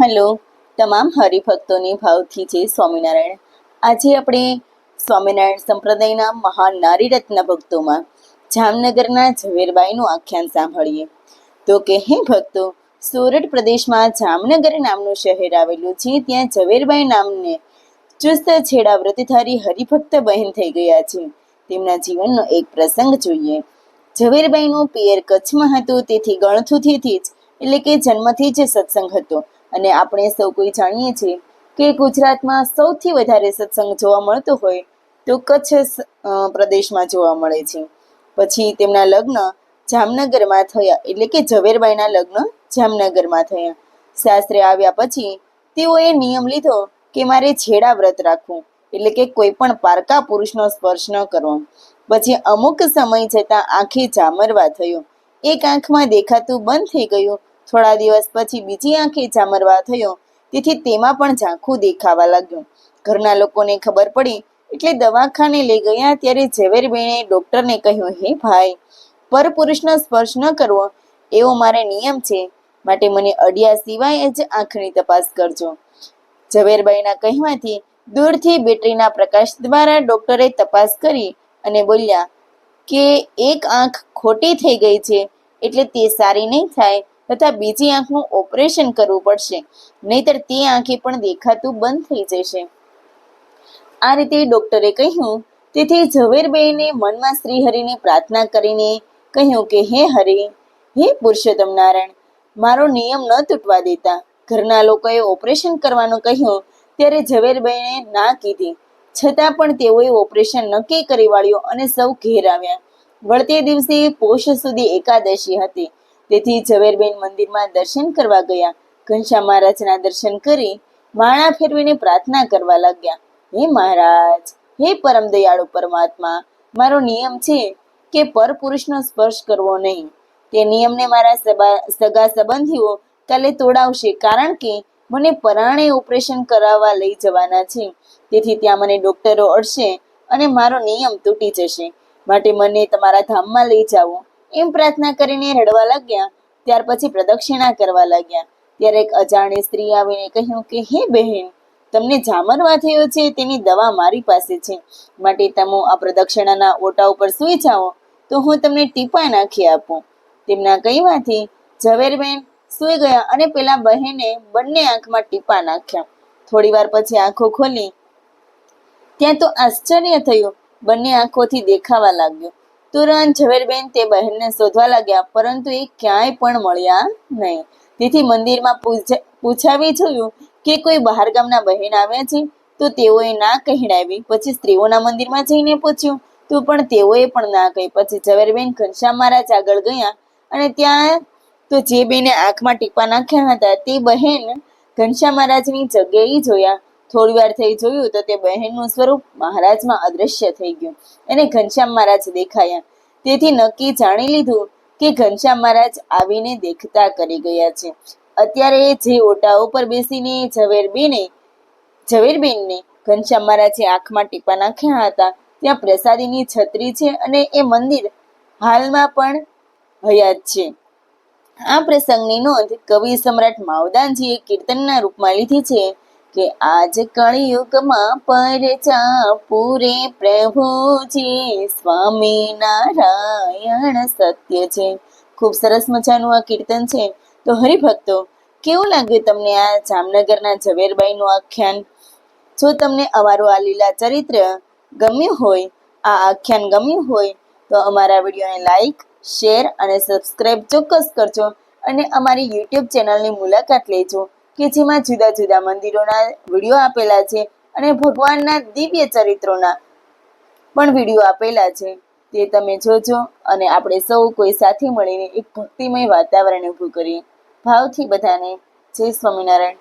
Hello, તમામ હરિભક્તોની ભાવથી છે સ્વામિનારાયણ. આજે આપણે સ્વામિનારાયણ સંપ્રદાયના મહાન નારી રત્ન ભક્તોમાં જામનગરના ઝવેરબાઈનું આખ્યાન સાંભળીએ. તો કે હે ભક્તો, સોરઠ પ્રદેશમાં જામનગર નામનું શહેર આવેલું છે, ત્યાં ઝવેરબાઈ નામને ચુસ્ત છેડા વ્રતધારી હરિભક્ત બહેન થઈ ગયા છે. તેમના જીવનનો એક પ્રસંગ જોઈએ. ઝવેરબાઈનું પિયર કચ્છમાં હતું, તેથી ગણથુથીથી જ, એટલે કે જન્મથી જ સત્સંગ હતો. અને આપણે સૌ કોઈ જાણીએ છીએ કે ગુજરાતમાં સૌથી વધારે સત્સંગ જોવા મળતો હોય તો કચ્છ પ્રદેશમાં જોવા મળે છે. પછી તેમના લગ્ન જામનગરમાં થયા, એટલે કે ઝવેરબાઈના લગ્ન જામનગરમાં થયા. સાસરે આવ્યા પછી તેઓએ નિયમ લીધો કે મારે છેડા વ્રત રાખવું, એટલે કે કોઈ પણ પારકા પુરુષનો સ્પર્શ ન કરવો. પછી અમુક સમય જતાં આંખે જામરવા થયો. એક આંખમાં દેખાતું બંધ થઈ ગયું થોડા દિવસ પછી બીજી આંખે જામરવા થયો. તેથી તેમાં પણ ઝાંખું દેખાવા લાગ્યું. ઘરના લોકોને ખબર પડી એટલે દવાખાને લઈ ગયા ત્યારે ઝવેરબેને ડૉક્ટરને કહ્યું, હે ભાઈ, પરપુરુષનો સ્પર્શ ન કરવો. એવો મારે નિયમ છે. માટે મને અડિયા સિવાય જ આંખની તપાસ કરજો. ઝવેરબાઈના કહેવાથી દૂરથી બેટરીના પ્રકાશ દ્વારા ડૉક્ટરે તપાસ કરી અને બોલ્યા કે એક આંખ ખોટી થઈ ગઈ છે એટલે તે સારી નહીં થાય. તથા બીજી આંખનું ઓપરેશન કરવું પડશે. નહીતર તે આંખે પણ દેખાતું બંધ થઈ જશે. આ રીતે ડોક્ટરે કહ્યું, તેથી ઝવેરબેને મનમાં શ્રીહરિને પ્રાર્થના કરીને કહ્યું કે, હે હરે, હે પુરુષોત્તમ નારાયણ, મારો નિયમ ન તૂટવા દેતા. ઘરના લોકોએ ઓપરેશન કરવાનું કહ્યું ત્યારે ઝવેરબેને ના કીધી. છતાં પણ તેઓએ ઓપરેશન નક્કી કરી વાળ્યું અને સૌ ઘેર આવ્યા. વળતે દિવસે પોષ સુધી એકાદશી હતી. તેથી ઝવેરબેન મંદિરમાં દર્શન કરવા ગયા. ઘનશ્યામ મહારાજના દર્શન કરી માળા ફેરવીને પ્રાર્થના કરવા લાગ્યા. હે મહારાજ, હે પરમ દયાળુ પરમાત્મા, મારો નિયમ છે કે પરપુરુષનો સ્પર્શ કરવો નહીં. તે નિયમને મારા સગા સંબંધીઓ કાલે તોડાવશે કારણ કે મને પરાણે ઓપરેશન કરાવવા લઈ જવાના છે. તેથી ત્યાં મને ડોક્ટરો અડશે અને મારો નિયમ તૂટી જશે. માટે મને તમારા ધામમાં લઈ જાઓ. એમ પ્રાર્થના કરીને રડવા લાગ્યા. ત્યાર પછી પ્રદક્ષિણા કરવા લાગ્યા. ત્યારે એક અજાણી સ્ત્રી આવીને કહ્યું કે, હે બહેન, તમને જામરવા થયો છે, તેની દવા મારી પાસે છે. માટે તમે આ પ્રદક્ષિણાના ઓટા ઉપર સૂઈ જાઓ, તો હું તમને ટીપા નાખી આપું. તેમના કહેવાથી ઝવેરબેન સૂઈ ગયા અને પેલા બહેને બંને આંખમાં ટીપા નાખ્યા. થોડી વાર પછી આંખો ખોલી. ત્યાં તો આશ્ચર્ય થયું. બંને આંખોથી દેખાવા લાગ્યું. તુરંત ઝવેરબેન તે બહેનને શોધવા લાગ્યા, પરંતુ એ ક્યાંય પણ મળ્યા નહીં. તેથી મંદિરમાં પૂછાવી જોયું કે કોઈ બહાર ગામના બહેન આવ્યા છે, તો તેઓએ ના કહેડાવી પછી સ્ત્રીઓના મંદિરમાં જઈને પૂછ્યું, તો પણ તેઓએ પણ ના કહી. પછી ઝવેરબેન ઘનશ્યામ મહારાજ આગળ ગયા અને ત્યાં તો જે બેને આંખમાં ટીપા નાખ્યા હતા, તે બહેન ઘનશ્યામ મહારાજની જગ્યાએ જોયા. થોડી વાર થઈ જોયું તો તે બહેનનું સ્વરૂપ મહારાજમાં અદૃશ્ય થઈ ગયું. અને ઘનશ્યામ મહારાજ દેખાયા. તેથી નક્કી જાણી લીધું કે ઘનશ્યામ મહારાજ આવીને દેખતા કરી ગયા છે. અત્યારે જે ઓટા ઉપર બેસીને ઝવેરબેને, ઝવેરબેનને ઘનશ્યામ મહારાજે આંખમાં ટીપા નાખ્યા હતા. ત્યાં પ્રસાદીની છત્રી છે અને એ મંદિર હાલમાં પણ હયાત છે. આ પ્રસંગની નોંધ કવિ સમ્રાટ માવદાનજીએ કીર્તનના રૂપમાં લીધી છે. કે આજ કળિયુગમાં પરચા પૂરે પ્રભુજી સ્વામી નારાયણ સત્ય છે. ખૂબ સરસ મજાનું આ કીર્તન છે. તો હરિભક્તો, કેવું લાગ્યું તમને આ જામનગરના ઝવેરબાઈનું આખ્યાન? જો તમને અમારું આ લીલા ચરિત્ર ગમ્યું હોય, આ આખ્યાન ગમ્યું હોય, તો અમારા વિડીયોને લાઈક, શેર અને સબસ્ક્રાઈબ ચોક્કસ કરજો અને અમારી યુટ્યુબ ચેનલની મુલાકાત લેજો. કે જેમાં જુદા જુદા મંદિરોના વીડિયો આપેલા છે અને ભગવાનના દિવ્ય ચરિત્રોના પણ વીડિયો આપેલા છે. તે તમે જોજો અને આપણે સૌ કોઈ સાથે મળીને એક ભક્તિમય વાતાવરણ ઊભું કરીએ. ભાવથી બધાને જય સ્વામિનારાયણ.